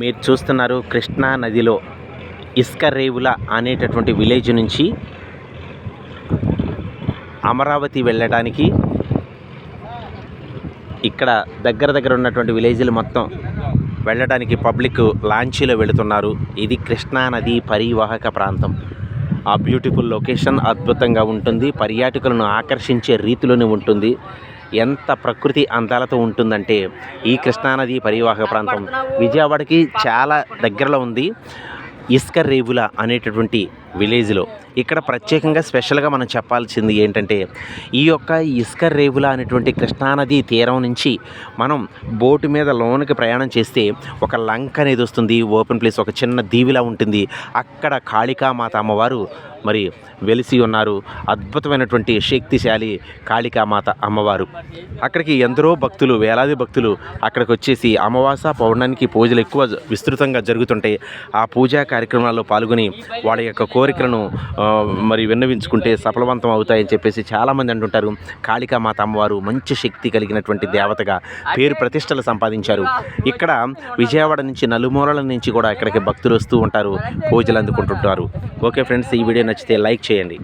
మీరు చూస్తున్నారు కృష్ణా నదిలో ఇసుక రేవుల అనేటటువంటి విలేజ్ నుంచి అమరావతి వెళ్ళడానికి ఇక్కడ దగ్గర దగ్గర ఉన్నటువంటి విలేజ్లు మొత్తం వెళ్ళడానికి పబ్లిక్ లాంచీలో వెళుతున్నారు. ఇది కృష్ణా నది పరివాహక ప్రాంతం. ఆ బ్యూటిఫుల్ లొకేషన్ అద్భుతంగా ఉంటుంది. పర్యాటకులను ఆకర్షించే రీతిలోనే ఉంటుంది. ఎంత ప్రకృతి అందాలతో ఉంటుందంటే ఈ కృష్ణానది పరివాహక ప్రాంతం. విజయవాడకి చాలా దగ్గరలో ఉంది. ఇసుక రేవుల అనేటటువంటి విలేజ్లో. ఇక్కడ ప్రత్యేకంగా స్పెషల్గా మనం చెప్పాల్సింది ఏంటంటే ఈ యొక్క ఇసుక రేవుల అనేటువంటి కృష్ణానది తీరం నుంచి మనం బోటు మీద లోనికి ప్రయాణం చేస్తే ఒక లంక అనేది వస్తుంది ఓపెన్ ప్లేస్ ఒక చిన్న దీవిలా ఉంటుంది. అక్కడ కాళికామాత అమ్మవారు మరి వెలిసి ఉన్నారు. అద్భుతమైనటువంటి శక్తిశాలి కాళికామాత అమ్మవారు. అక్కడికి ఎందరో భక్తులు వేలాది భక్తులు అక్కడికి వచ్చేసి అమావాస పౌర్ణానికి పూజలు ఎక్కువ విస్తృతంగా జరుగుతుంటాయి ఆ పూజా కార్యక్రమాల్లో పాల్గొని వాళ్ళ యొక్క కోరికలను మరి విన్నవించుకుంటే సఫలవంతం అవుతాయని చెప్పేసి చాలామంది అంటుంటారు. కాళికామాత అమ్మవారు మంచి శక్తి కలిగినటువంటి దేవతగా పేరు ప్రతిష్టలు సంపాదించారు. ఇక్కడ విజయవాడ నుంచి నలుమూలల నుంచి కూడా ఇక్కడికి భక్తులు వస్తూ ఉంటారు పూజలు అందుకుంటుంటారు. ఓకే ఫ్రెండ్స్ ఈ వీడియో నచ్చితే లైక్ చేయండి.